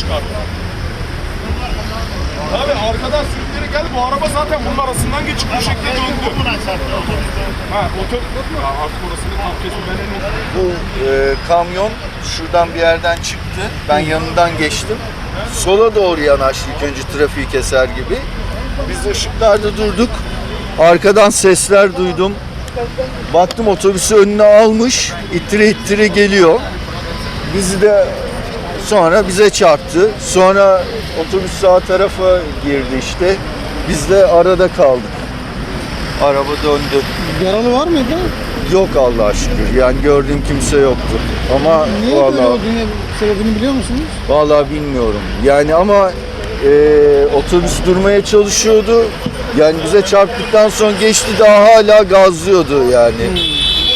çıkardı. Abi arkadan sürükleri geldi. Bu araba zaten bunun arasından geçip bu şekilde döndü. Ha, otur. Ya artık orasını tam kesin ben en Bu e, kamyon şuradan bir yerden çıktı. Ben yanından geçtim. Sola doğru yanaştı ilk önce trafiği keser gibi. Biz ışıklarda durduk. Arkadan sesler duydum. Baktım otobüsü önüne almış. İttire ittire geliyor. Bizi de sonra bize çarptı. Sonra otobüs sağ tarafa girdi işte. Biz de arada kaldık. Araba döndü. Yaralı var mıydı? Yok Allah'a şükür. Yani gördüğüm kimse yoktu. Ama Niye böyle vallahi olduğunu, sebebini biliyor musunuz? vallahi bilmiyorum. Yani ama e, otobüs durmaya çalışıyordu. Yani bize çarptıktan sonra geçti daha hala gazlıyordu yani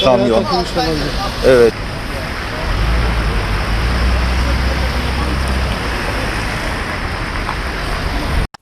kamyon. Takılmış olabilir. Evet.